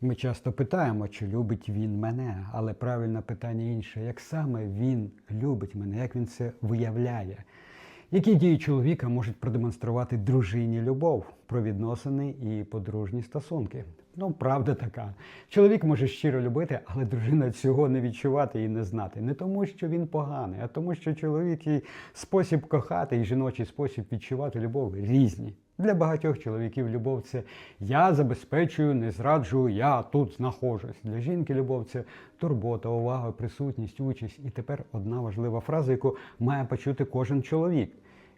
Ми часто питаємо, чи любить він мене, але правильне питання інше: як саме він любить мене, як він це виявляє? Які дії чоловіка можуть продемонструвати дружині любов про відносини і подружні стосунки? Ну, правда така. Чоловік може щиро любити, але дружина цього не відчувати і не знати. Не тому, що він поганий, а тому, що чоловік і спосіб кохати, і жіночий спосіб відчувати любов різні. Для багатьох чоловіків любов це я забезпечую, не зраджую, я тут знаходжусь. Для жінки любов це турбота, увага, присутність, участь. І тепер одна важлива фраза, яку має почути кожен чоловік.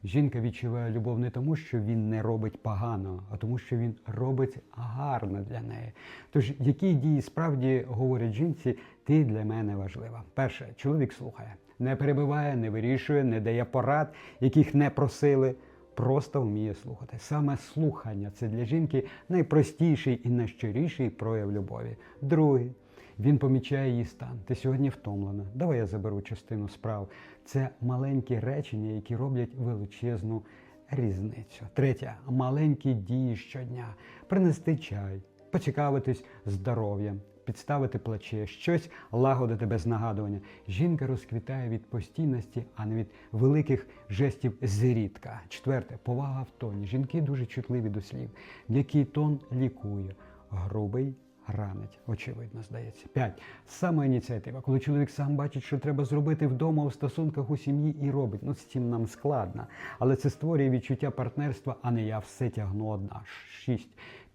Жінка відчуває любов не тому, що він не робить погано, а тому, що він робить гарно для неї. Тож, які дії справді говорять жінці, ти для мене важлива. Перше, чоловік слухає, не перебиває, не вирішує, не дає порад, яких не просили просто вміє слухати. Саме слухання це для жінки найпростіший і найщиріший прояв любові. Другий. Він помічає її стан. Ти сьогодні втомлена. Давай я заберу частину справ. Це маленькі речення, які роблять величезну різницю. Третє маленькі дії щодня. Принести чай, поцікавитись здоров'ям, підставити плече, щось лагодити без нагадування. Жінка розквітає від постійності, а не від великих жестів зрідка. Четверте повага в тоні. Жінки дуже чутливі до слів. М'який тон лікує, грубий ранить, очевидно, здається. П'ять. Самоініціатива. Коли чоловік сам бачить, що треба зробити вдома у стосунках у сім'ї і робить. Ну, з цим нам складно. Але це створює відчуття партнерства, а не я все тягну одна. Шість.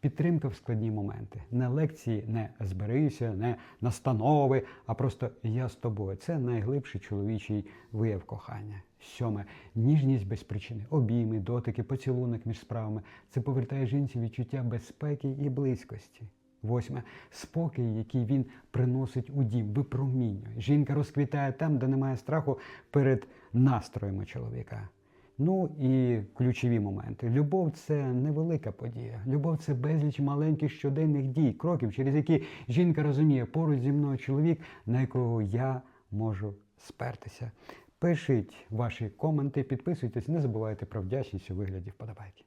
Підтримка в складні моменти. Не лекції, не зберися, не настанови, а просто я з тобою. Це найглибший чоловічий вияв кохання. Сьоме ніжність без причини, обійми, дотики, поцілунок між справами. Це повертає жінці відчуття безпеки і близькості. Восьме спокій, який він приносить у дім, випромінює. Жінка розквітає там, де немає страху перед настроями чоловіка. Ну і ключові моменти. Любов це невелика подія. Любов це безліч маленьких щоденних дій, кроків, через які жінка розуміє, поруч зі мною чоловік, на якого я можу спертися. Пишіть ваші коменти, підписуйтесь, не забувайте про вдячність у вигляді вподобайки.